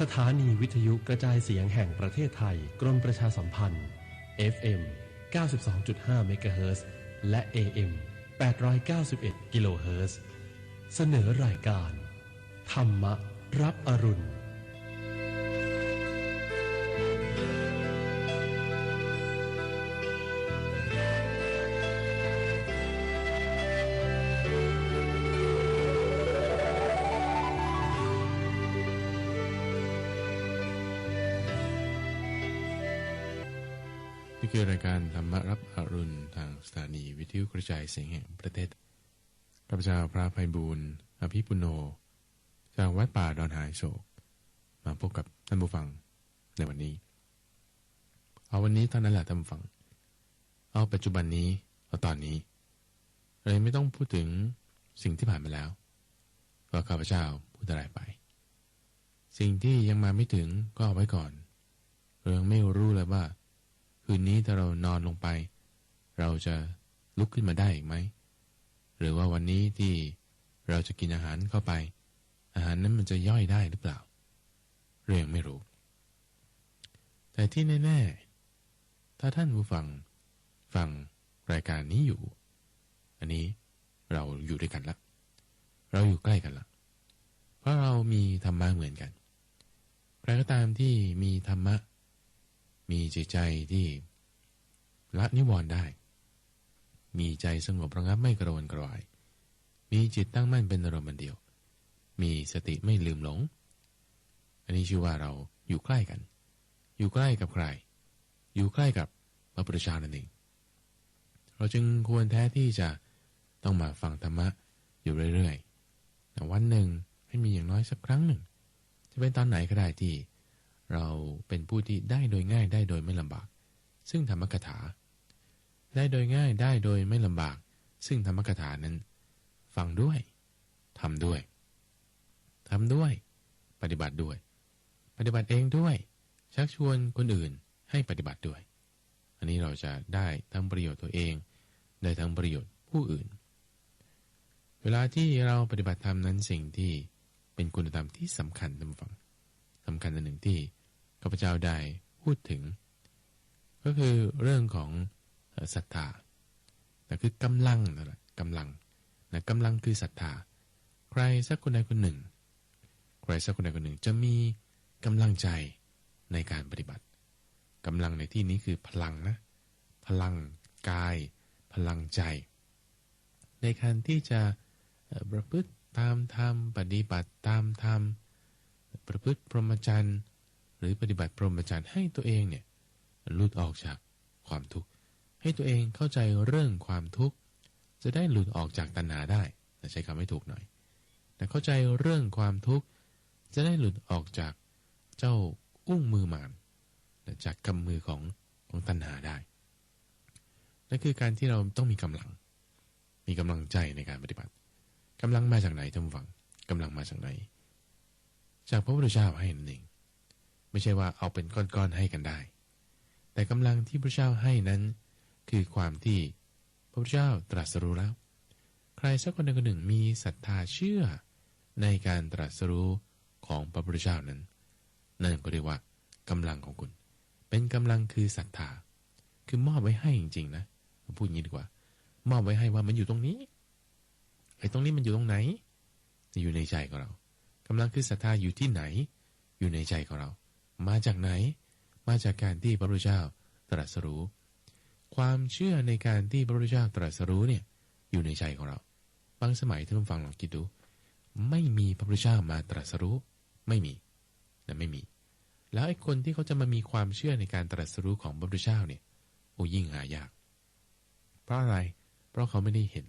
สถานีวิทยุกระจายเสียงแห่งประเทศไทย กรมประชาสัมพันธ์ FM 92.5เมกะเฮิรตซ์และ AM 891กิโลเฮิรตซ์เสนอรายการ ธรรมรับอรุณ คือรายการธรรมรับอรุณทางสถานีวิทยุกระจายเสียงแห่งประเทศข้าพเจ้าพระภัยบูรณ์อภิปุโน จากวัดป่าดอนหายโศก มาพบกับท่านผู้ฟังในวันนี้ เอาวันนี้เท่านั้นแหละท่านผู้ฟัง เอาปัจจุบันนี้เอาตอนนี้เลยไม่ต้องพูดถึงสิ่งที่ผ่านมาแล้วว่าข้าพเจ้าพูดอะไรไป สิ่งที่ยังมาไม่ถึงก็เอาไว้ก่อนเรายังไม่รู้เลยว่า คืนนี้ถ้าเรานอนลงไป เราจะลุกขึ้นมาได้อีกไหม หรือว่าวันนี้ที่เราจะกินอาหารเข้าไป อาหารนั้นมันจะย่อยได้หรือเปล่า เรื่องไม่รู้ แต่ที่แน่ๆถ้าท่านผู้ฟังฟังรายการนี้อยู่ อันนี้เราอยู่ด้วยกันละ เราอยู่ใกล้กันละ เพราะเรามีธรรมะเหมือนกัน ใครก็ตามที่มีธรรมะ มีจิตใจที่ละนิวรณ์ได้ มีใจสงบระงับไม่กระวนกระวาย มีจิตตั้งมั่นเป็นอารมณ์เดียว มีสติไม่ลืมหลง อันนี้ชื่อว่าเราอยู่ใกล้กัน อยู่ใกล้กับใคร อยู่ใกล้กับพระพุทธเจ้านั่นเอง เราจึงควรแท้ที่จะต้องมาฟังธรรมะอยู่เรื่อยๆแต่วันหนึ่งให้มีอย่างน้อยสักครั้งหนึ่ง จะเป็นตอนไหนก็ได้ที่ เราเป็นผู้ที่ได้โดยง่ายได้โดยไม่ลำบาก ซึ่งธรรมกถา ได้โดยง่ายได้โดยไม่ลำบาก ซึ่งธรรมกถานั้น ฟังด้วยทำด้วยทำด้วย ปฏิบัติด้วย ปฏิบัติเองด้วย ชักชวนคนอื่นให้ปฏิบัติด้วย อันนี้เราจะได้ทั้งประโยชน์ตัวเอง ได้ทั้งประโยชน์ผู้อื่น เวลาที่เราปฏิบัติธรรมนั้นสิ่งที่เป็นคุณธรรมที่สำคัญท่านฟังสำคัญอันหนึ่งที่ ข้าพเจ้าได้พูดถึง ก็คือเรื่องของศรัทธาแต่คือกำลังนั่นแหละกำลังนะกำลังคือศรัทธา ใครสักคนใดคนหนึ่ง ใครสักคนใดคนหนึ่งจะมีกำลังใจในการปฏิบัติกำลังในที่นี้คือพลังนะ พลังกาย พลังใจ ในการที่จะประพฤติตามธรรมปฏิบัติตามธรรมประพฤติพรหมจรรย์ หรือปฏิบัติพรหมจรรย์ให้ตัวเองเนี่ยหลุดออกจากความทุกข์ให้ตัวเองเข้าใจเรื่องความทุกข์จะได้หลุดออกจากตัณหาได้ใช้คำไม่ถูกหน่อย แต่เข้าใจเรื่องความทุกข์จะได้หลุดออกจากเจ้าอุ้งมือมานจากกำมือของของตัณหาได้นั่นคือการที่เราต้องมีกำลัง มีกำลังใจในการปฏิบัติกำลังมาจากไหนท่านฟังกำลังมาจากไหน จากพระพุทธเจ้าให้นั่นเอง ไม่ใช่ว่าเอาเป็นก้อนๆให้กันได้ แต่กำลังที่พระเจ้าให้นั้น คือความที่พระพุทธเจ้าตรัสรู้แล้ว ใครสักคนใดคนหนึ่งมีศรัทธาเชื่อในการตรัสรู้ของพระพุทธเจ้านั้น นั่นก็เรียกว่ากำลังของคุณ เป็นกำลังคือศรัทธา คือมอบไว้ให้จริงๆนะพูดอย่างนี้ดีกว่า มอบไว้ให้ว่ามันอยู่ตรงนี้ไอ้ตรงนี้มันอยู่ตรงไหนอยู่ในใจของเรากำลังคือศรัทธาอยู่ที่ไหน อยู่ในใจของเรา มาจากไหน มาจากการที่พระพุทธเจ้าตรัสรู้ ความเชื่อในการที่พระพุทธเจ้าตรัสรู้เนี่ยอยู่ในใจของเรา บางสมัยท่านฟังลองคิดดู ไม่มีพระพุทธเจ้ามาตรัสรู้ ไม่มีแต่ไม่มี แล้วไอ้คนที่เขาจะมามีความเชื่อในการตรัสรู้ของพระพุทธเจ้าเนี่ยโอ้ยิ่งหายาก เพราะอะไร เพราะเขาไม่ได้เห็น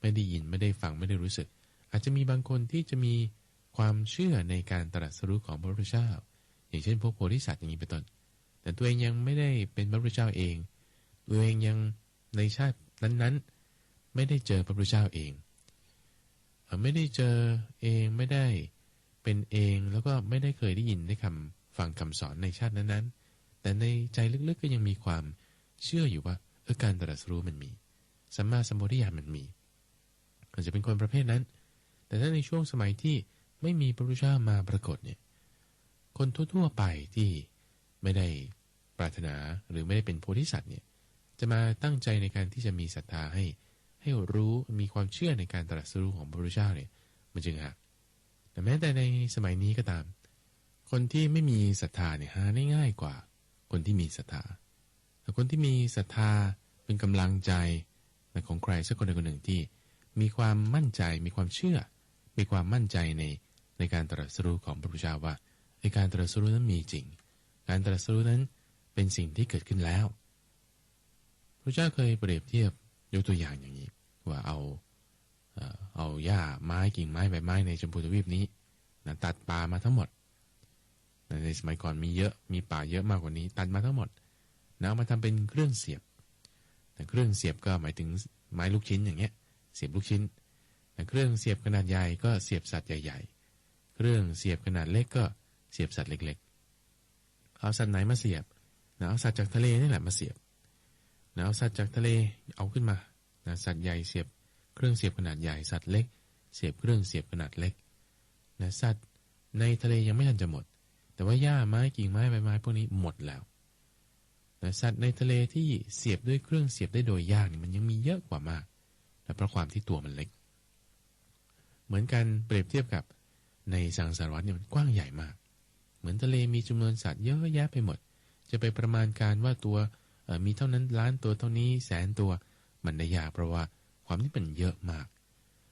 ไม่ได้ยิน ไม่ได้ฟัง ไม่ได้รู้สึก อาจจะมีบางคนที่จะมีความเชื่อในการตรัสรู้ของพระพุทธเจ้า อย่างเช่นพวกโพธิสัตว์อย่างนี้เป็นต้น แต่ตัวเองยังไม่ได้เป็นพระพุทธเจ้าเอง ตัวเองยังในชาตินั้นๆ ไม่ได้เจอพระพุทธเจ้าเอง ไม่ได้เจอเองไม่ได้เป็นเองแล้วก็ไม่ได้เคยได้ยินได้คำฟังคำสอนในชาตินั้นๆ แต่ในใจลึกๆก็ยังมีความเชื่ออยู่ว่าเออการตรัสรู้มันมีสัมมาสัมโพธิญาณมันมีอาจจะเป็นคนประเภทนั้น แต่ถ้าในช่วงสมัยที่ไม่มีพระพุทธเจ้ามาปรากฏเนี่ย คนทั่วๆไปที่ไม่ได้ปรารถนาหรือไม่ได้เป็นโพธิสัตว์เนี่ยจะมาตั้งใจในการที่จะมีศรัทธาให้ ให้รู้มีความเชื่อในการตรัสรู้ของพระพุทธเจ้าเนี่ยมันจึงหากแต่แม้แต่ในสมัยนี้ก็ตาม คนที่ไม่มีศรัทธาเนี่ยหาได้ง่ายกว่า คนที่มีศรัทธาแต่คนที่มีศรัทธาเป็นกำลังใจของใครสักคนใดคนหนึ่งที่ มีความมั่นใจมีความเชื่อ มีความมั่นใจในในการตรัสรู้ของพระพุทธเจ้าว่า ในการตรัสรู้นั้นมีจริง การตรัสรู้นั้นเป็นสิ่งที่เกิดขึ้นแล้ว พระเจ้าเคยเปรียบเทียบยกตัวอย่างอย่างนี้ ว่าเอาเอาหญ้าไม้กิ่งไม้ใบไม้ในชมพูทวีปนี้นะตัดป่ามาทั้งหมด ในสมัยก่อนมีเยอะมีป่าเยอะมากกว่านี้ ตัดมาทั้งหมดนะเอามาทำเป็นเครื่องเสียบแต่เครื่องเสียบก็หมายถึงไม้ลูกชิ้นอย่างเงี้ย เสียบลูกชิ้นแต่เครื่องเสียบขนาดใหญ่ก็เสียบสัตว์ใหญ่ ๆ เครื่องเสียบขนาดเล็กก็ เสียบสัตว์เล็ก ๆ เอาสัตว์ไหนมาเสียบนะเอาสัตว์จากทะเลนี่แหละมาเสียบนะเอาสัตว์จากทะเลเอาขึ้นมานะสัตว์ใหญ่เสียบ เครื่องเสียบขนาดใหญ่สัตว์เล็ก เสียบเครื่องเสียบขนาดเล็กนะสัตว์ในทะเลยังไม่ทันจะหมด แต่ว่าหญ้าไม้กิ่งไม้ใบไม้พวกนี้หมดแล้วนะสัตว์ในทะเลที่เสียบด้วยเครื่องเสียบได้โดยยากนี่มันยังมีเยอะกว่ามากนะเพราะความที่ตัวมันเล็ก เหมือนกันเปรียบเทียบกับในสังสารวัตเนี่ยมันกว้างใหญ่มาก เหมือนทะเลมีจำนวนสัตว์เยอะแยะไปหมด จะไปประมาณการว่าตัวมีเท่านั้นล้านตัวเท่านี้แสนตัวมันได้ยากเพราะว่าความที่มันเยอะมาก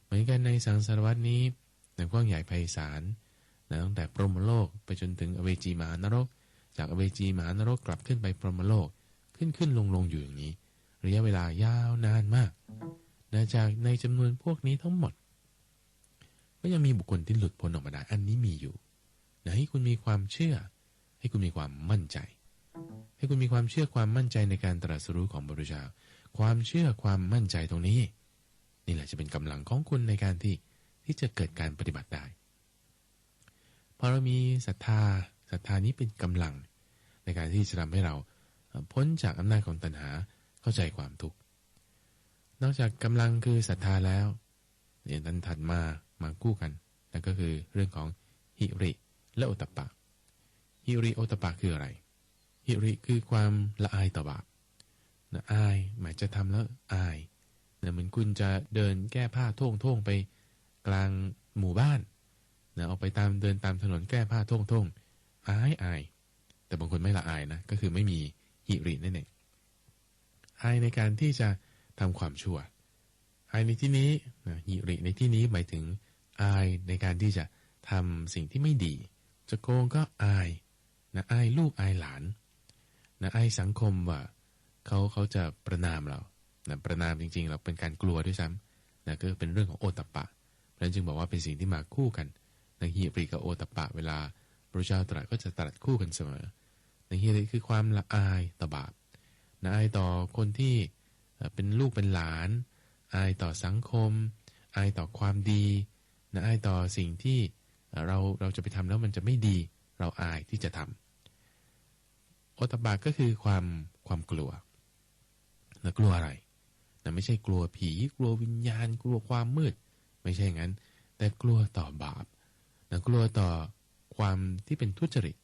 เหมือนกันในสังสารวัตนี้ในกว้างใหญ่ไพศาลนะตั้งแต่พรหมโลกไปจนถึงอเวจีมหานรก จากอเวจีมหานรกกลับขึ้นไปพรหมโลกขึ้นขึ้นลงลงอยู่อย่างนี้ ระยะเวลายาวนานมากนะจากในจำนวนพวกนี้ทั้งหมด ก็ยังมีบุคคลที่หลุดพ้นออกมาได้อันนี้มีอยู่ ให้คุณมีความเชื่อ ให้คุณมีความมั่นใจ ให้คุณมีความเชื่อความมั่นใจในการตรัสรู้ของบรุษาความเชื่อความมั่นใจตรงนี้ นี่แหละจะเป็นกำลังของคุณในการที่ที่จะเกิดการปฏิบัติได้พอเรามีศรัทธาศรัทธานี้เป็นกำลัง ในการที่จะทำให้เราพ้นจากอำนาจของตัณหาเข้าใจความทุกข์นอกจากกำลังคือศรัทธาแล้วเนี่ยนั้นถัดมามาคู่กันนั่นก็คือเรื่องของฮิริ และโอตปะ ฮิริโอตปะคืออะไร ฮิริคือความละอายต่อบาปนะอายหมายจะทำแล้วอายนะเหมือนคุณจะเดินแก้ผ้าท่งท่งไปกลางหมู่บ้านนะออกไปตามเดินตามถนนแก้ผ้าท่งท่งอายอาย แต่บางคนไม่ละอายนะ ก็คือไม่มีฮิรินั่นเองอายในการที่จะทำความชั่วอายในที่นี้นะหิริในที่นี้หมายถึงอายในการที่จะทำสิ่งที่ไม่ดี จะโกงก็อายนะอายลูกอายหลานนะอายสังคมว่าเขาเขาจะประนามเรานะประนามจริง ๆ เราเป็นการกลัวด้วยซ้ำนะก็เป็นเรื่องของโอตปะเพราะนั้นจึงบอกว่าเป็นสิ่งที่มาคู่กันนะฮิริกับโอตปะ เวลาพระเจ้าตรัสก็จะตรัสคู่กันเสมอนะฮิริคือความละอายต่อบาปนะอายต่อคนที่เป็นลูกเป็นหลาน อายต่อสังคม อายต่อความดีนะอายต่อสิ่งที่ เราเราจะไปทำแล้วมันจะไม่ดีเราอายที่จะทำโอตบาก็คือความความกลัวนะกลัวอะไรนะไม่ใช่กลัวผี กลัววิญญาณ กลัวความมืด ไม่ใช่งั้น แต่กลัวต่อบาปนะกลัวต่อความที่เป็นทุจริต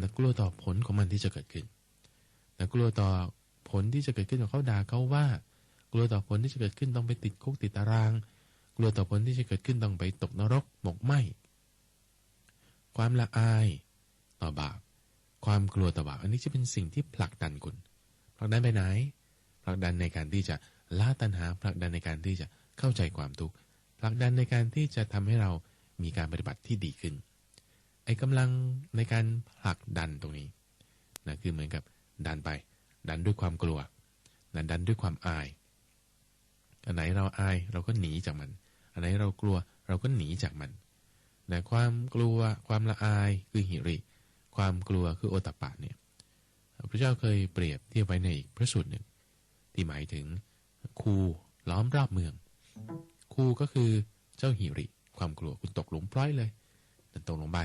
นะกลัวต่อผลของมันที่จะเกิดขึ้นนะกลัวต่อผลที่จะเกิดขึ้นกับเขาด่าเขาว่า กลัวต่อผลที่จะเกิดขึ้นต้องไปติดคุกติดตาราง กลัวต่อผลที่จะเกิดขึ้นต้องไปตกนรกหมกไหม ความละอายต่อบาป ความกลัวต่อบาป อันนี้จะเป็นสิ่งที่ผลักดันคุณ ผลักดันไปไหน ผลักดันในการที่จะละตัณหา ผลักดันในการที่จะเข้าใจความทุกข์ ผลักดันในการที่จะทำให้เรามีการปฏิบัติที่ดีขึ้น ไอ้กำลังในการผลักดันตรงนี้นะคือเหมือนกับดันไป ดันด้วยความกลัวดันดันด้วยความอาย อันไหนเราอายเราก็หนีจากมัน อันไหนเรากลัวเราก็หนีจากมัน แต่ความกลัวความละอายคือหิริ ความกลัวคือโอตปะเนี่ยพระเจ้าเคยเปรียบเทียบไว้ในอีกพระสูตรหนึ่ง ที่หมายถึงคูล้อมรอบเมือง คูก็คือเจ้าหิริ ความกลัวคุณตกหลุมพร้อยเลยตกลงไป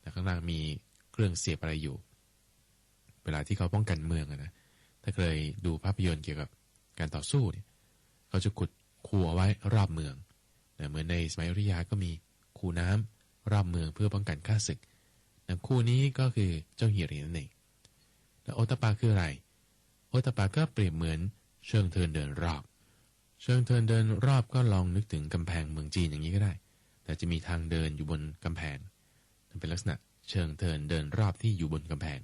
แต่ข้างล่างมีเครื่องเสียบอะไรอยู่ เวลาที่เขาป้องกันเมืองนะถ้าเคยดูภาพยนตร์เกี่ยวกับการต่อสู้เนี่ยเขาจะขุดคูเอาไว้รอบเมืองเหมือนในสมัยอยุยาก็มีคูน้ำ รอบเมืองเพื่อป้องกันข้าศึกนะคู่นี้ก็คือเจ้าฮิรินั่นเองแล้วโอตปาคืออะไร โอตปาก็เปรียบเหมือนเชิงเทินเดินรอบ เชิงเทินเดินรอบก็ลองนึกถึงกำแพงเมืองจีนอย่างนี้ก็ได้ แต่จะมีทางเดินอยู่บนกำแพงเป็นลักษณะเชิงเทินเดินรอบที่อยู่บนกำแพง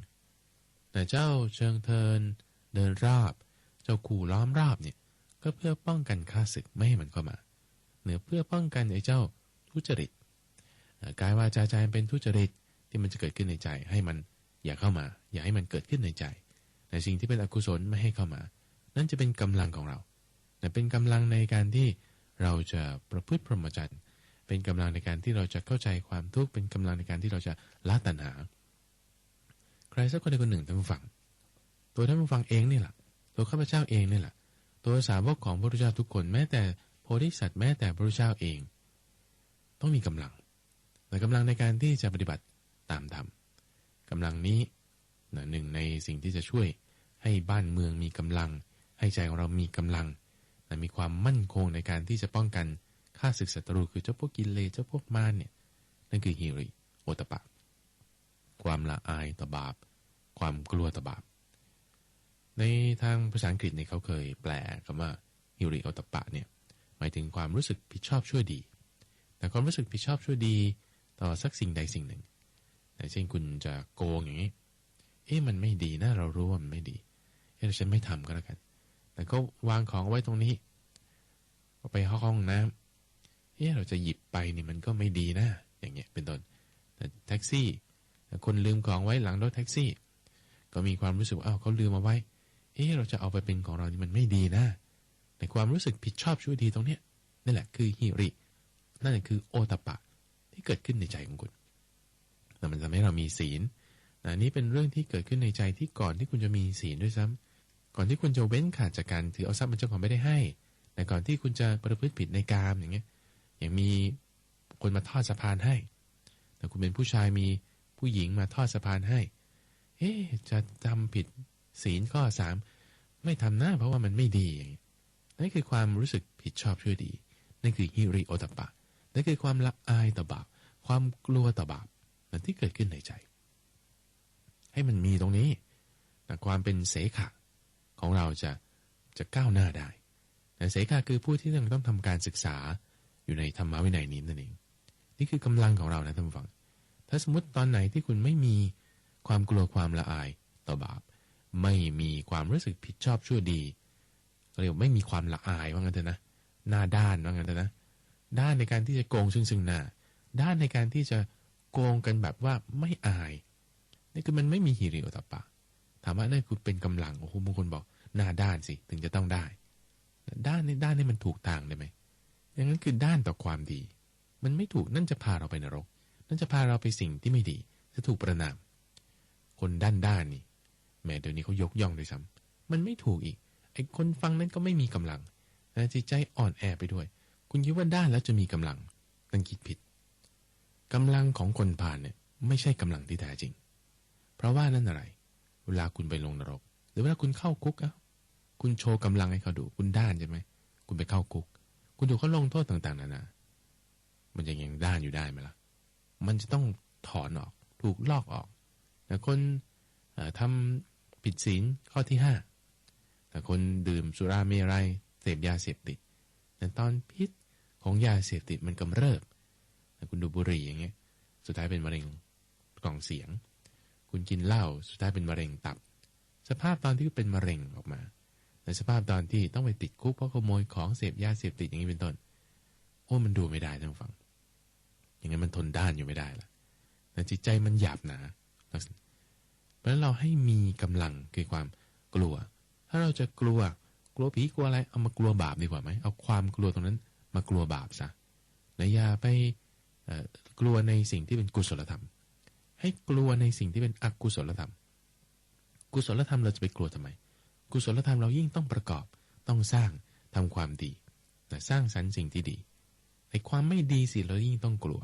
แต่เจ้าเชิงเทินเดินรอบ เจ้าขู่ล้อมรอบเนี่ยก็เพื่อป้องกันข้าศึกไม่ให้มันเข้ามา เหนือเพื่อป้องกันไอ้เจ้าทุจริต กายวาจาใจเป็นทุจริตที่มันจะเกิดขึ้นในใจ ให้มันอย่าเข้ามา อย่าให้มันเกิดขึ้นในใจแต่สิ่งที่เป็นอกุศลไม่ให้เข้ามา นั่นจะเป็นกำลังของเราแต่เป็นกำลังในการที่เราจะประพฤติพรหมจรรย์เป็นกำลังในการที่เราจะเข้าใจความทุกข์เป็นกำลังในการที่เราจะละตัณหา ใครสักคนใดคนหนึ่งท่านผู้ฟัง ตัวท่านผู้ฟังเองนี่แหละตัวข้าพเจ้าเองนี่แหละตัวสาวกของพระพุทธเจ้าทุกคนแม้แต่โพธิสัตว์แม้แต่พระพุทธเจ้าเอง ต้องมีกำลัง แต่กำลังในการที่จะปฏิบัติตามธรรมกำลังนี้หนึ่งในสิ่งที่จะช่วยให้บ้านเมืองมีกำลัง ให้ใจของเรามีกำลังและมีความมั่นคงในการที่จะป้องกันฆ่าศึกศัตรูคือเจ้าพวกกิเลสเจ้าพวกมารเนี่ยนั่นคือฮิริโอตปะ ความละอายต่อบาป ความกลัวต่อบาป ในทางภาษาอังกฤษเนี่ยเขาเคยแปลคำว่าฮิริโอตปะเนี่ยหมายถึงความรู้สึกผิดชอบชั่วดี แต่ความรู้สึกผิดชอบชั่วดี ต่อสักสิ่งใดสิ่งหนึ่งแต่เช่นคุณจะโกงอย่างนี้ เอ๊ะมันไม่ดีนะเรารู้ว่ามันไม่ดี เอ๊ะฉันไม่ทำก็แล้วกัน แต่ก็วางของไว้ตรงนี้ก็ไปห้องน้ำเอ๊ะเราจะหยิบไปนี่มันก็ไม่ดีนะ อย่างเงี้ยเป็นต้น แต่แท็กซี่ คนลืมของไว้หลังรถแท็กซี่ ก็มีความรู้สึกอ้าวเขาลืมมาไว้ เอ๊ะเราจะเอาไปเป็นของเรานี่มันไม่ดีนะในความรู้สึกผิดชอบชั่วดีตรงเนี้ยนั่นแหละคือฮิริ นั่นแหละคือโอตปะ ที่เกิดขึ้นในใจของคุณแต่มันทำให้เรามีศีลนะนี่เป็นเรื่องที่เกิดขึ้นในใจที่ก่อนที่คุณจะมีศีลด้วยซ้ำก่อนที่คุณจะเว้นขาดจากการถือเอาทรัพย์มันเจ้าของไม่ได้ให้แต่ก่อนที่คุณจะประพฤติผิดในกามอย่างเงี้ย อย่างมีคนมาทอดสะพานให้ แต่คุณเป็นผู้ชายมีผู้หญิงมาทอดสะพานให้ เอ๊จะทำผิดศีลข้อสามไม่ทำหน้าเพราะว่ามันไม่ดีอย่างนี้นั่นคือความรู้สึกผิดชอบชั่วดี นั่นคือฮิริโอตปะ นั่นคือความละอายต่อบาป ความกลัวต่อบาปนั่นที่เกิดขึ้นในใจ ให้มันมีตรงนี้แต่ความเป็นเสขะของเราจะจะก้าวหน้าได้แต่เสขะคือผู้ที่ต้องทำการศึกษาอยู่ในธรรมวินัยนี้นั่นเอง นี่คือกำลังของเรานะท่านผู้ฟัง ถ้าสมมติตอนไหนที่คุณไม่มีความกลัวความละอายต่อบาป ไม่มีความรู้สึกผิดชอบชั่วดีเรียกไม่มีความละอายว่างั้นเถอะนะ หน้าด้านว่างั้นเถอะนะ ด้านในการที่จะโกงซึ่งซึ่งหน้า ด้านในการที่จะโกงกันแบบว่าไม่อายนี่คือมันไม่มีฮิริโอตปะ ถามว่านั่นคือเป็นกำลังโอ้โหบางคนบอกหน้าด้านสิถึงจะต้องได้ ด้านในด้านนี้มันถูกทางได้ไหมอย่างนั้นคือด้านต่อความดี มันไม่ถูกนั่นจะพาเราไปนรก นั่นจะพาเราไปสิ่งที่ไม่ดี จะถูกประนาม คนด้านด้านนี่แม้เดี๋ยวนี้เขายกย่องเลยซ้ำมันไม่ถูกอีกไอ้คนฟังนั้นก็ไม่มีกำลังจิตใจอ่อนแอไปด้วย คุณคิดว่าด้านแล้วจะมีกำลังนั่นคิดผิด กำลังของคนผ่านเนี่ยไม่ใช่กำลังที่แท้จริง เพราะว่านั่นอะไร เวลาคุณไปลงนรก หรือเวลาคุณเข้าคุกอะคุณโชว์กำลังให้เขาดู คุณด้านใช่ไหม คุณไปเข้าคุก คุณถูกเขาลงโทษต่างๆนานา มันจะยังด้านอยู่ได้ไหมล่ะ มันจะต้องถอนออก ถูกลอกออก แต่คนทำผิดศีลข้อที่ห้า แต่คนดื่มสุราเมรัยเสพยาเสพติด แต่ตอนพิษของยาเสพติดมันกำเริบ คุณดูบุหรี่อย่างเงี้ย สุดท้ายเป็นมะเร็งกล่องเสียง คุณกินเหล้าสุดท้ายเป็นมะเร็งตับ สภาพตอนที่เป็นมะเร็งออกมา ในสภาพตอนที่ต้องไปติดคุกเพราะขโมยของเสพยาเสพติดอย่างนี้เป็นต้น โอ้มันดูไม่ได้ท่านฟัง อย่างนั้นมันทนด้านอยู่ไม่ได้ละแต่จิตใจมันหยาบหนาเพราะเราให้มีกำลังคือความกลัว ถ้าเราจะกลัวกลัวผีกลัวอะไรเอามากลัวบาปดีกว่าไหมเอาความกลัวตรงนั้น มากลัวบาปซะและอย่าไป กลัวในสิ่งที่เป็นกุศลธรรม ให้กลัวในสิ่งที่เป็นอกุศลธรรม กุศลธรรมเราจะไปกลัวทำไม กุศลธรรมเรายิ่งต้องประกอบ ต้องสร้างทำความดีสร้างสรรค์สิ่งที่ดีไอ้ความไม่ดีสิเรายิ่งต้องกลัว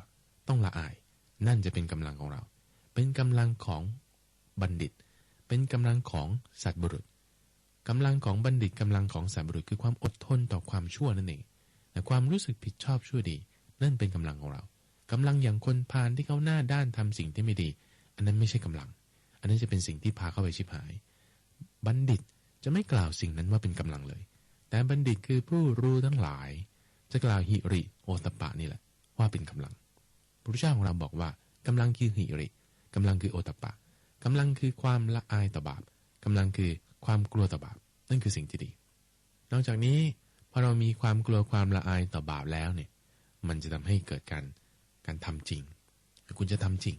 ต้องละอาย นั่นจะเป็นกำลังของเรา เป็นกำลังของบัณฑิต เป็นกำลังของสัตว์บุรุษกำลังของบัณฑิตกำลังของสาบุรุษคือความอดทนต่อความชั่วนั่นเองแต่ความรู้สึกผิดชอบชั่วดี นั่นเป็นกำลังของเรา กำลังอย่างคนพาลที่เขาหน้าด้านทำสิ่งที่ไม่ดี อันนั้นไม่ใช่กำลัง อันนั้นจะเป็นสิ่งที่พาเข้าไปชิบหาย บัณฑิตจะไม่กล่าวสิ่งนั้นว่าเป็นกำลังเลย แต่บัณฑิตคือผู้รู้ทั้งหลาย จะกล่าวหิริโอตปะนี่แหละ ว่าเป็นกำลังพระพุทธเจ้าของเราบอกว่ากำลังคือหิริกำลังคือโอตปะกำลังคือความละอายต่อบาปกำลังคือความกลัวต่อบาปนั่นคือสิ่งที่ดี นอกจากนี้พอเรามีความกลัวความละอายต่อบาปแล้วเนี่ย มันจะทำให้เกิดการ การทำจริงคุณจะทำจริง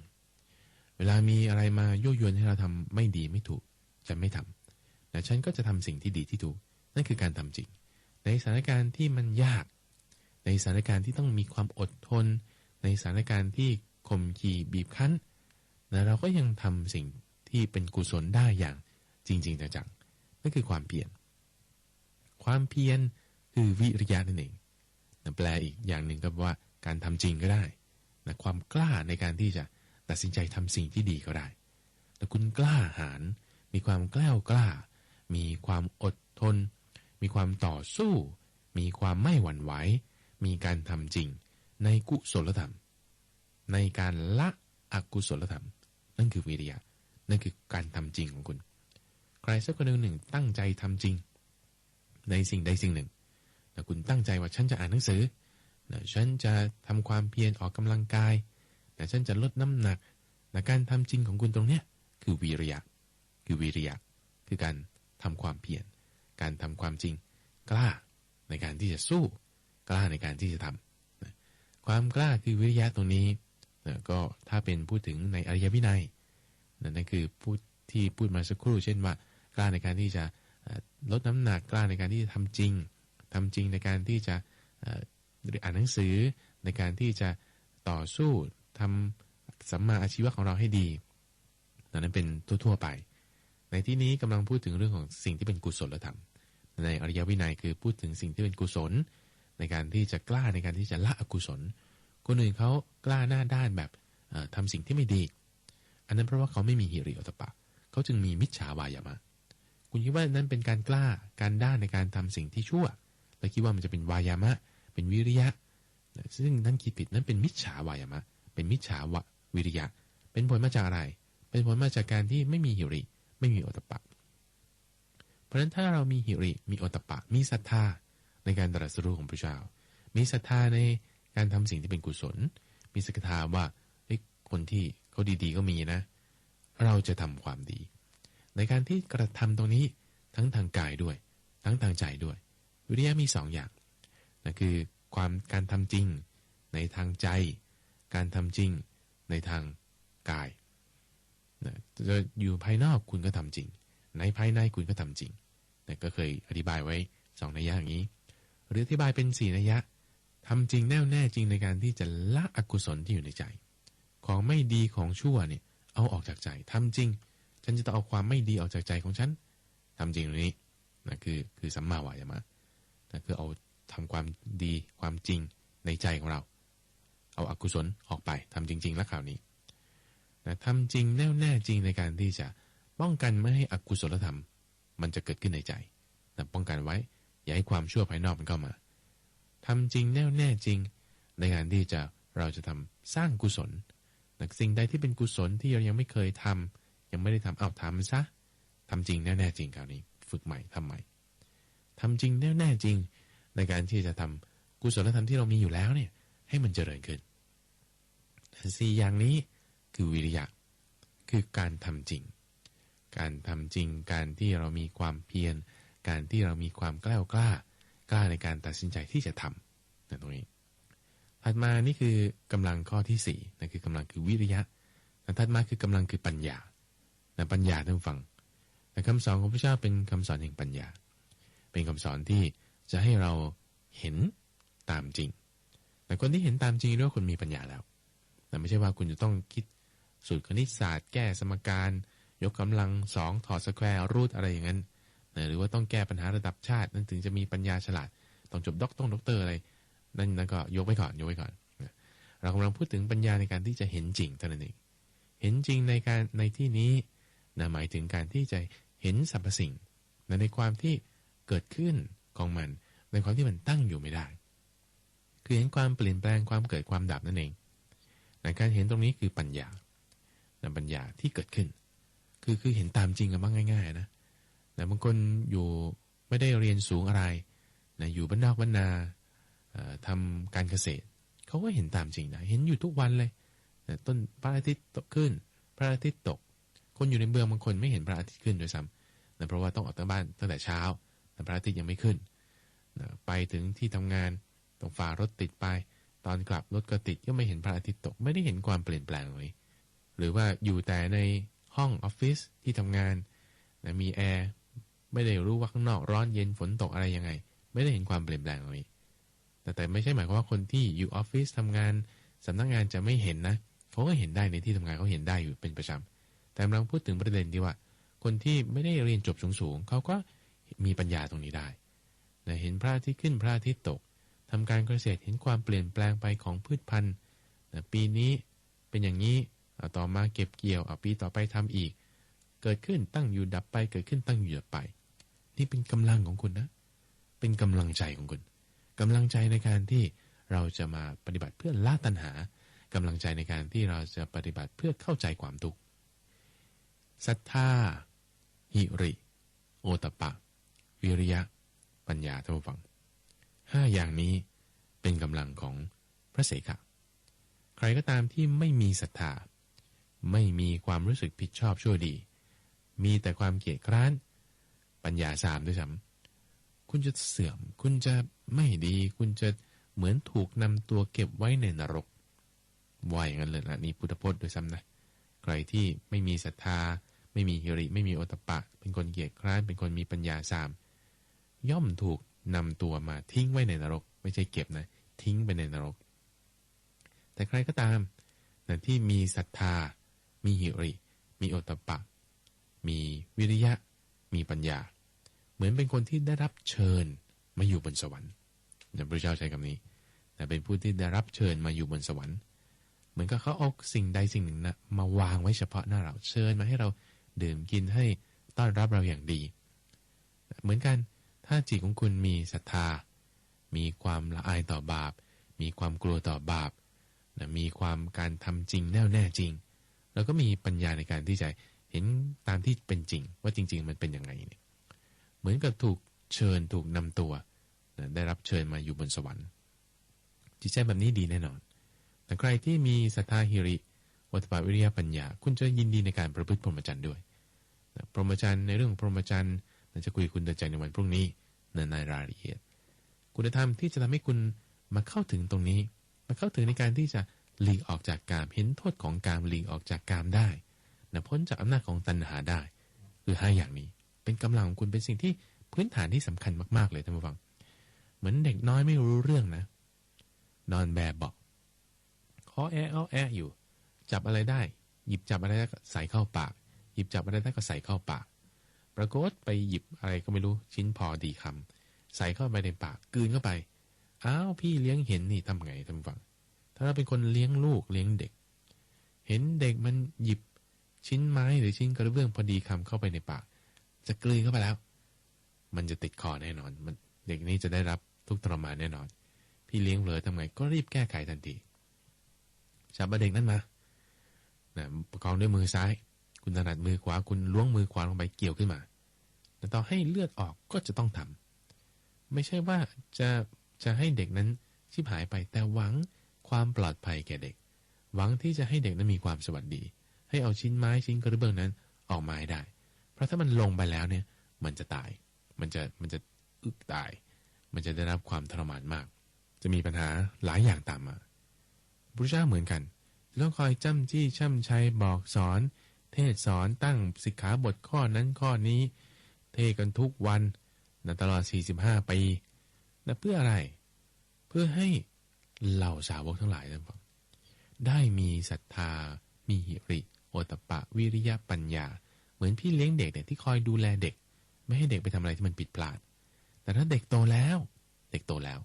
เวลามีอะไรมายั่วยวนให้เราทำไม่ดีไม่ถูกจะไม่ทำแต่ฉันก็จะทำสิ่งที่ดีที่ถูก นั่นคือการทำจริง ในสถานการณ์ที่มันยาก ในสถานการณ์ที่ต้องมีความอดทน ในสถานการณ์ที่ข่มขีบีบคั้นนะเราก็ยังทำสิ่งที่เป็นกุศลได้อย่างจริง ๆจังๆนั่นคือความเพียรความเพียรคือวิริยะนั่นเองแปลอีกอย่างหนึ่งก็ว่าการทำจริงก็ได้ นะความกล้าในการที่จะตัดสินใจทำสิ่งที่ดีก็ได้ แต่คุณกล้าหาญมีความกล้ากล้า มีความอดทน มีความต่อสู้ มีความไม่หวั่นไหว มีการทำจริง ในกุศลธรรม ในการละอกุศลธรรม นั่นคือวิริยะ นั่นคือการทำจริงของคุณ ใครสักคนหนึ่งตั้งใจทำจริง ในสิ่งใดสิ่งหนึ่ง แต่คุณตั้งใจว่าฉันจะอ่านหนังสือ นะฉันจะทำความเพียรออกกำลังกายนะฉันจะลดน้ำหนักนะการทำจริงของคุณตรงเนี้ยคือวิริยะ คือวิริยะ คือการทำความเพียร การทำความจริง กล้าในการที่จะสู้ กล้าในการที่จะทำนะความกล้าคือวิริยะตรงนี้นะก็ถ้าเป็นพูดถึงในอริยวินัยนั่นคือพูดที่พูดมาสักครู่ เช่นว่ากล้าในการที่จะลดน้ำหนักกล้าในการที่จะทำจริงทำจริงในการที่จะ หรืออ่านหนังสือในการที่จะต่อสู้ทำสัมมาอาชีวะของเราให้ดีนั้นเป็นทั่วๆไป ในที่นี้กำลังพูดถึงเรื่องของสิ่งที่เป็นกุศลธรรม ในอริยวินัยคือพูดถึงสิ่งที่เป็นกุศล ในการที่จะกล้าในการที่จะละอกุศล คนอื่นเขากล้าหน้าด้านแบบทำสิ่งที่ไม่ดี อันนั้นเพราะว่าเขาไม่มีฮิริโอตปะ เขาจึงมีมิจฉาวายามะ คุณคิดว่านั้นเป็นการกล้าการด้านในการทำสิ่งที่ชั่ว และคิดว่ามันจะเป็นวายามะ เป็นวิริยะ ซึ่งนั่นคิดผิดนั้นเป็นมิจฉาวายามะ เป็นมิจฉาวะวิริยะ เป็นผลมาจากอะไร เป็นผลมาจากการที่ไม่มีหิริ ไม่มีโอตปะ เพราะฉะนั้นถ้าเรามีหิริ มีโอตปะ มีศรัทธาในการตรัสรู้ของพระเจ้า มีศรัทธาในการทำสิ่งที่เป็นกุศล มีศรัทธาว่าคนที่เขาดีๆก็มีนะ เราจะทำความดี ในการที่กระทำตรงนี้ทั้งทางกายด้วย ทั้งทางใจด้วย วิริยะมีสองอย่าง นั่นคือความการทำจริง ในทางใจ การทำจริงในทางกายนะจะอยู่ภายนอกคุณก็ทำจริง ในภายในคุณก็ทำจริงนะก็เคยอธิบายไว้สองนัยยะอย่างนี้ หรืออธิบายเป็นสี่นัยยะทำจริงแน่วแน่จริงในการที่จะละอกุศลที่อยู่ในใจ ของไม่ดีของชั่วเนี่ยเอาออกจากใจทำจริง ฉันจะต้องเอาความไม่ดีออกจากใจของฉันทำจริงตรงนี้นะคือคือสัมมาวายามะนะคือเอา ทำความดีความจริงในใจของเรา เอาอากุศลออกไปทำจริง ๆ แล้วคราวนี้นะทำจริงแน่วแน่จริงในการที่จะป้องกันไม่ให้อกุศลธรรม มันจะเกิดขึ้นในใจนะป้องกันไว้ อย่าให้ความชั่วภายนอกมันเข้ามาทำจริงแน่วแน่จริง ในการที่จะเราจะทำสร้างกุศลนะสิ่งใดที่เป็นกุศลที่เรายังไม่เคยทำยังไม่ได้ทำเอาทำซะทำจริงแน่แน่จริงคราวนี้ ฝึกใหม่ทำใหม่ทำจริงแน่แน่จริง ในการที่จะทำกุศลธรรมที่เรามีอยู่แล้วเนี่ยให้มันเจริญขึ้นสี่อย่างนี้คือวิริยะ คือการทำจริง การทำจริง การที่เรามีความเพียร การที่เรามีความกล้ากล้ากล้าในการตัดสินใจที่จะทำนะตรงนี้ ถัดมานี่คือกำลังข้อที่สี่นั่นคือกำลังคือวิริยะแต่ถัดมาคือกำลังคือปัญญานะปัญญาท่านฟังแต่คำสอนของพระเจ้าเป็นคำสอนแห่งปัญญา เป็นคำสอนที่ จะให้เราเห็นตามจริง แต่คนที่เห็นตามจริงเรียกว่าคนมีปัญญาแล้วแต่ไม่ใช่ว่าคุณจะต้องคิดสูตรคณิตศาสตร์ แก้สมการ ยกกำลังสองถอดสแควร์รูทอะไรอย่างนั้นหรือว่าต้องแก้ปัญหาระดับชาติ นั่นถึงจะมีปัญญาฉลาด ต้องจบด็อกต้องด็อกเตอร์อะไร นั่นนั่นก็ยกไว้ก่อนยกไว้ก่อน เรากำลังพูดถึงปัญญาในการที่จะเห็นจริงเท่านั้นเอง เห็นจริงในการในที่นี้นะหมายถึงการที่จะเห็นสรรพสิ่งในความที่เกิดขึ้น ของมัน ในความที่มันตั้งอยู่ไม่ได้ คือเห็นความเปลี่ยนแปลงความเกิดความดับนั่นเองในการเห็นตรงนี้คือปัญญานปัญญาที่เกิดขึ้น คือคือเห็นตามจริงกันบ้างง่าย ๆ นะแต่บางคนอยู่ไม่ได้เรียนสูงอะไรนะอยู่บ้านนอกบ้านนาทำการเกษตรเขาก็เห็นตามจริงนะเห็นอยู่ทุกวันเลยนะต้นพระอาทิตย์ตกขึ้น พระอาทิตย์ตก คนอยู่ในเมืองบางคนไม่เห็นพระอาทิตย์ขึ้นด้วยซ้ำนะเพราะว่าต้องออกจากบ้านตั้งแต่เช้า แต่พระอาทิตย์ยังไม่ขึ้นนะไปถึงที่ทำงานต้องฝ่ารถติดไป ตอนกลับรถก็ติดก็ไม่เห็นพระอาทิตย์ตกไม่ได้เห็นความเปลี่ยนแปลงเลยหรือว่าอยู่แต่ในห้องออฟฟิศที่ทำงานนะมีแอร์ไม่ได้รู้ว่าข้างนอกร้อนเย็นฝนตกอะไรยังไง ไม่ได้เห็นความเปลี่ยนแปลงเลยแต่แต่ไม่ใช่หมายความว่าคนที่อยู่ออฟฟิศทำงานสำนักงานจะไม่เห็นนะเขาก็เห็นได้ในที่ทำงานเขาเห็นได้อยู่เป็นประจำแต่เราพูดถึงประเด็นที่ว่า คนที่ไม่ได้เรียนจบสูงๆเขาก็ มีปัญญาตรงนี้ได้นะเห็นพระอาทิตย์ขึ้นพระอาทิตย์ตกทำการเกษตรเห็นความเปลี่ยนแปลงไปของพืชพันธุ์นะปีนี้เป็นอย่างนี้ต่อมาเก็บเกี่ยวปีต่อไปทำอีก เกิดขึ้นตั้งอยู่ดับไป เกิดขึ้นตั้งอยู่ดับไป นี่เป็นกำลังของคุณนะ เป็นกำลังใจของคุณกำลังใจในการที่เราจะมาปฏิบัติเพื่อละตัณหากำลังใจในการที่เราจะปฏิบัติเพื่อเข้าใจความทุกข์ศรัทธาหิริ โอตปะ วิริยะ ปัญญาท่านผู้ฟังห้าอย่างนี้เป็นกำลังของพระเสขะใครก็ตามที่ไม่มีศรัทธา ไม่มีความรู้สึกผิดชอบชั่วดี มีแต่ความเกลียดคร้าน ปัญญาสามด้วยซ้ำคุณจะเสื่อม คุณจะไม่ดี คุณจะเหมือนถูกนำตัวเก็บไว้ในนรกว่าอย่างนั้นเลยนะนี่พุทธพจน์ด้วยซ้ำนะใครที่ไม่มีศรัทธา ไม่มีฮิริ ไม่มีโอตปะ เป็นคนเกียจคร้าน เป็นคนมีปัญญาสาม ย่อมถูกนำตัวมาทิ้งไว้ในนรก ไม่ใช่เก็บนะ ทิ้งไปในนรก แต่ใครก็ตามนะที่มีศรัทธา มีหิริ มีโอตปะ มีวิริยะ มีปัญญา เหมือนเป็นคนที่ได้รับเชิญมาอยู่บนสวรรค์พระเจ้าใช้คำนี้แต่เป็นผู้ที่ได้รับเชิญมาอยู่บนสวรรค์ เหมือนกับเขาเอาสิ่งใดสิ่งหนึ่งนะมาวางไว้เฉพาะหน้าเราเชิญมาให้เราดื่มกินให้ต้อนรับเราอย่างดี เหมือนกัน ถ้าจิตของคุณมีศรัทธา มีความละอายต่อบาป มีความกลัวต่อบาปมีความการทำจริงแน่วแน่จริงเราก็มีปัญญาในการที่จะเห็นตามที่เป็นจริง ว่าจริง ๆ มันเป็นยังไงเนี่ยเหมือนกับถูกเชิญถูกนำตัวได้รับเชิญมาอยู่บนสวรรค์ จิตใจแบบนี้ดีแน่นอน แต่ใครที่มีศรัทธาหิริ วัตปวิริยปัญญา คุณจะยินดีในการประพฤติพรหมจรรย์ด้วยพรหมจรรย์ในเรื่องพรหมจรรย์ จะคุยคุณเดินใจในวันพรุ่งนี้ในรายละเอียด คุณธรรมที่จะทำให้คุณมาเข้าถึงตรงนี้ มาเข้าถึงในการที่จะหลีกออกจากกาม เห็นโทษของกามหลีกออกจากกามได้นะพ้นจากอำนาจของตัณหาได้ คือห้าอย่างนี้ เป็นกำลังของคุณเป็นสิ่งที่พื้นฐานที่สำคัญมากๆเลยท่านผู้ฟัง เหมือนเด็กน้อยไม่รู้เรื่องนะ นอนแบบเบาคอแอเอาแออยู่ จับอะไรได้ หยิบจับอะไรได้ก็ใส่เข้าปาก หยิบจับอะไรได้ก็ใส่เข้าปาก ปรากฏไปหยิบอะไรก็ไม่รู้ชิ้นพอดีคำใส่เข้าไปในปากกืนเข้าไป อ้าวพี่เลี้ยงเห็นนี่ทำไงท่านฟัง ถ้าเราเป็นคนเลี้ยงลูกเลี้ยงเด็ก เห็นเด็กมันหยิบชิ้นไม้หรือชิ้นกระเบื้องพอดีคำเข้าไปในปาก จะกลืนเข้าไปแล้ว มันจะติดคอแน่นอนมันเด็กนี้จะได้รับทุกทรมานแน่นอน พี่เลี้ยงเหลยทำไงก็รีบแก้ไขทันทีจับเด็กนั้นมานะประคองด้วยมือซ้าย คุณถนัดมือขวาคุณล้วงมือขวาลงไปเกี่ยวขึ้นมา แต่ต่อให้เลือดออกก็จะต้องทำไม่ใช่ว่าจะจะให้เด็กนั้นชิบหายไปแต่หวังความปลอดภัยแก่เด็ก หวังที่จะให้เด็กนั้นมีความสวัสดี ให้เอาชิ้นไม้ชิ้นกระเบื้องนั้นออกมาให้ได้ เพราะถ้ามันลงไปแล้วเนี่ย มันจะตาย มันจะมันจะอึกตาย มันจะได้รับความทรมานมาก จะมีปัญหาหลายอย่างตามมาพระเจ้าเหมือนกันต้องคอยจ้ำจี้ช่ำชัยบอกสอน เทศสอนตั้งสิกขาบทข้อนั้นข้อนี้ เทกันทุกวันนตลอด 45 ปีนะเพื่ออะไร เพื่อให้เหล่าสาวกทั้งหลายท่านฟังได้มีศรัทธา มีหิริ โอตปะ วิริยะปัญญา เหมือนพี่เลี้ยงเด็กเนี่ยที่คอยดูแลเด็ก ไม่ให้เด็กไปทำอะไรที่มันผิดพลาด แต่ถ้าเด็กโตแล้ว เด็กโตแล้ว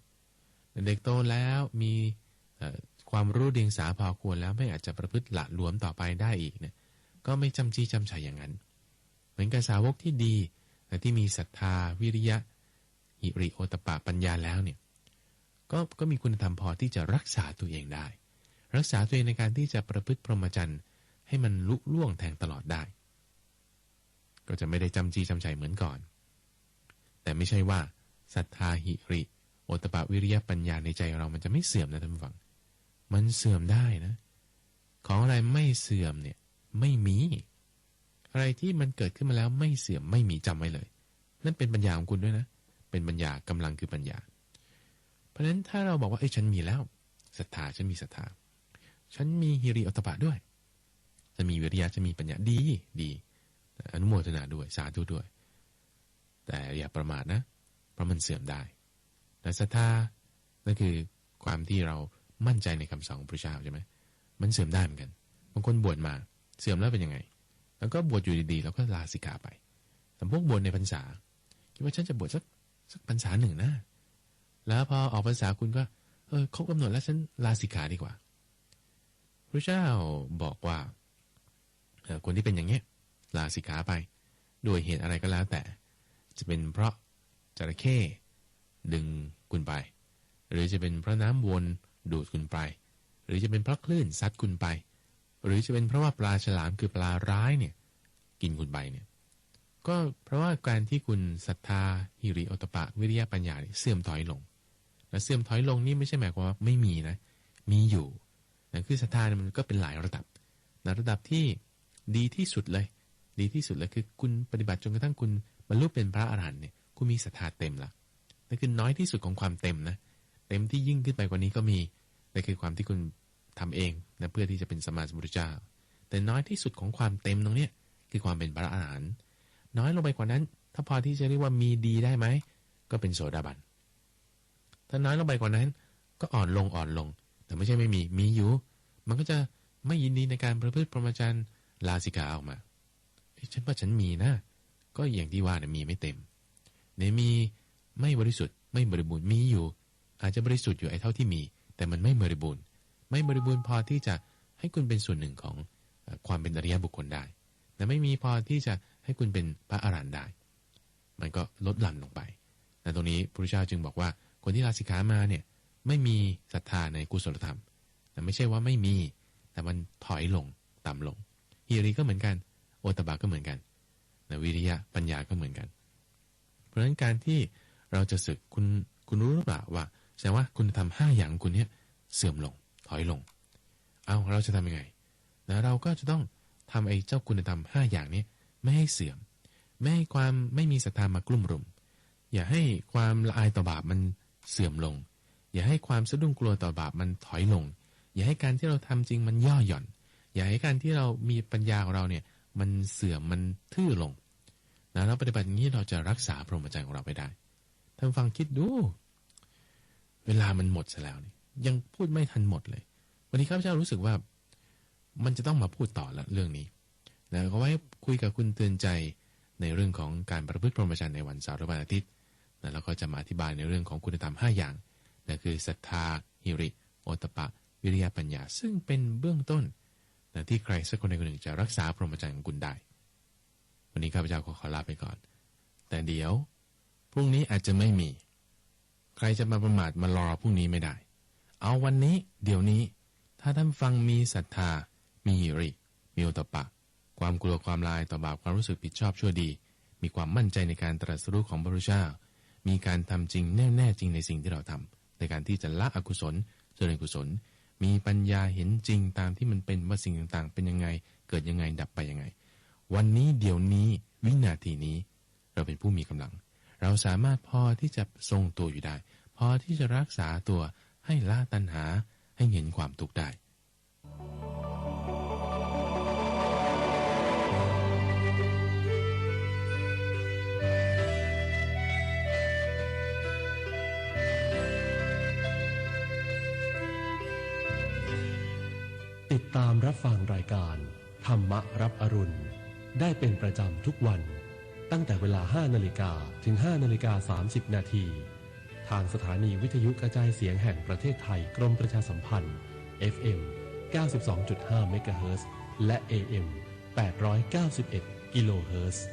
เด็กโตแล้วมีความรู้เดียงสาพอควรแล้วไม่อาจจะประพฤติหละหลวมต่อไปได้อีกเนี่ย ก็ไม่จำจี้จำชัยอย่างนั้น เหมือนกับสาวกที่ดีแต่ที่มีศรัทธาวิริยะหิริโอตปะปัญญาแล้วเนี่ยก็ก็มีคุณธรรมพอที่จะรักษาตัวเองได้ รักษาตัวเองในการที่จะประพฤติพรหมจรรย์ให้มันลุล่วงแทงตลอดได้ ก็จะไม่ได้จำจีจำใจเหมือนก่อน แต่ไม่ใช่ว่าศรัทธาหิริ โอตปะวิริยะปัญญาในใจเรามันจะไม่เสื่อมนะท่านฟัง มันเสื่อมได้นะ ของอะไรไม่เสื่อมเนี่ย ไม่มี อะไรที่มันเกิดขึ้นมาแล้วไม่เสื่อมไม่มีจำไว้เลย นั่นเป็นปัญญาของคุณด้วยนะ เป็นปัญญากำลังคือปัญญา เพราะฉะนั้นถ้าเราบอกว่าเอ้ยฉันมีแล้วศรัทธาฉันมีศรัทธา ฉันมีฮิริโอตปะด้วย จะมีวิริยะจะมีปัญญาดีดีอนุโมทนาด้วยสาธุด้วย แต่อย่าประมาทนะ เพราะมันเสื่อมได้ แต่ศรัทธานั่นคือความที่เรามั่นใจในคำสอนของพระเจ้าใช่ไหมมันเสื่อมได้เหมือนกันบางคนบวชมา เสื่อมแล้วเป็นยังไง แล้วก็บวชอยู่ดีๆ แล้วก็ลาสิกขาไปแต่พวกบวชในพรรษา คิดว่าฉันจะบวชสักสักพรรษาหนึ่งนะ แล้วพอออกพรรษาคุณก็ เออครบกำหนดแล้วฉันลาสิกขาดีกว่า พระเจ้าบอกว่าคนที่เป็นอย่างเนี้ยลาสิกขาไป ด้วยเหตุอะไรก็แล้วแต่ จะเป็นเพราะจระเข้ดึงคุณไป หรือจะเป็นเพราะน้ำวนดูดคุณไป หรือจะเป็นเพราะคลื่นซัดคุณไป หรือจะเป็นเพราะว่าปลาฉลามคือปลาร้ายเนี่ย กินคุณไปเนี่ย ก็เพราะว่าการที่คุณศรัทธาหิริโอตปะ วิริยะปัญญาเสื่อมถอยลง และเสื่อมถอยลงนี่ไม่ใช่หมายความว่าไม่มีนะ มีอยู่นั่คือศรัทธามันก็เป็นหลายระดับในระดับที่ดีที่สุดเลย ดีที่สุดเลยคือคุณปฏิบัติจนกระทั่งคุณบรรลุเป็นพระอรหันต์เนี่ยคุณมีศรัทธาเต็มละนั่นคือน้อยที่สุดของความเต็มนะเต็มที่ยิ่งขึ้นไปกว่านี้ก็มีนั่นคือความที่คุณ ทำเองนะเพื่อที่จะเป็นสมาสมุทรเจ้า แต่น้อยที่สุดของความเต็มตรงเนี้ยคือความเป็นพระอรหันต์น้อยลงไปกว่านั้น ถ้าพอที่จะเรียกว่ามีดีได้ไหมก็เป็นโสดาบันถ้าน้อยลงไปกว่านั้น ก็อ่อนลงอ่อนลง แต่ไม่ใช่ไม่มีมีอยู่ มันก็จะไม่ยินดีในการประพฤติพรหมจรรย์ลาสิกาออกมาฉันว่าฉันมีนะ ก็อย่างที่ว่านี่ยมีไม่เต็มเนี่ยมีไม่บริสุทธิ์ไม่บริบูรณ์มีอยู่ อาจจะบริสุทธิ์อยู่ไอ้เท่าที่มี แต่มันไม่บริบูรณ์ ไม่บริบูรณ์พอที่จะให้คุณเป็นส่วนหนึ่งของความเป็นอริยบุคคลได้แต่ไม่มีพอที่จะให้คุณเป็นพระอรหันต์ได้ มันก็ลดหลั่นลงไปแต่ตรงนี้พระพุทธเจ้าจึงบอกว่าคนที่ลาสิกขามาเนี่ยไม่มีศรัทธาในกุศลธรรม แต่ไม่ใช่ว่าไม่มี แต่มันถอยลงต่ำลงฮิริก็เหมือนกัน โอตบะก็เหมือนกันนวิริยะปัญญาก็เหมือนกัน เพราะฉะนั้นการที่เราจะศึกคุณคุณรู้หรือเปล่าว่าแสดงว่าคุณทำห้าอย่างคุณเนี่ยเสื่อมลง อยลง เอาเราจะทำยังไงนะเราก็จะต้องทำไอ้เจ้าคุณธรรมห้าอย่างนี้ไม่ให้เสื่อม ไม่ให้ความไม่มีศรัทธามากลุ่มรุม อย่าให้ความละอายต่อบาปมันเสื่อมลง อย่าให้ความสะดุ้งกลัวต่อบาปมันถอยลง อย่าให้การที่เราทำจริงมันย่อหย่อน อย่าให้การที่เรามีปัญญาของเราเนี่ยมันเสื่อมมันทื่อลงนะเราปฏิบัติอย่างนี้เราจะรักษาพรหมจรรย์ของเราไปได้ท่านฟังคิดดู เวลามันหมดซะแล้วนี่ ยังพูดไม่ทันหมดเลย วันนี้ข้าพเจ้ารู้สึกว่า มันจะต้องมาพูดต่อละเรื่องนี้นะก็ไว้คุยกับคุณเตือนใจในเรื่องของการประพฤติพรหมจรรย์ในวันเสาร์และวันอาทิตย์นะแล้วก็จะมาอธิบายในเรื่องของคุณธรรม 5 อย่างนะคือศรัทธาฮิริ โอตปะ วิริยะปัญญา ซึ่งเป็นเบื้องต้นนะที่ใครสักคนใดคนหนึ่งจะรักษาพรหมจรรย์ของคุณได้ วันนี้ข้าพเจ้าขอขอลาไปก่อน แต่เดี๋ยวพรุ่งนี้อาจจะไม่มี ใครจะมาประมาทมารอพรุ่งนี้ไม่ได้ เอาวันนี้ เดี๋ยวนี้ ถ้าท่านฟังมีศรัทธา มีหิริ มีโอตปะ ความกลัวความลายต่อบาปความรู้สึกผิดชอบชั่วดี มีความมั่นใจในการตรัสรู้ของพระพุทธเจ้ามีการทำจริงแน่ๆจริงในสิ่งที่เราทำในการที่จะละอกุศลเจริญกุศล มีปัญญาเห็นจริงตามที่มันเป็นว่าสิ่งต่างๆ เป็นยังไง เกิดยังไงดับไปยังไง วันนี้เดี๋ยวนี้วินาทีนี้ เราเป็นผู้มีกำลัง เราสามารถพอที่จะทรงตัวอยู่ได้ พอที่จะรักษาตัว ให้ละตัณหาให้เห็นความทุกข์ได้ติดตามรับฟังรายการ ธรรมรับอรุณ ได้เป็นประจำทุกวัน ตั้งแต่เวลา 5นาฬิกาถึง 5นาฬิกา30 นาที ทางสถานีวิทยุกระจายเสียงแห่งประเทศไทยกรมประชาสัมพันธ์ FM 92.5เมกะเฮิรตซ์และ AM 891 กิโลเฮิรตซ์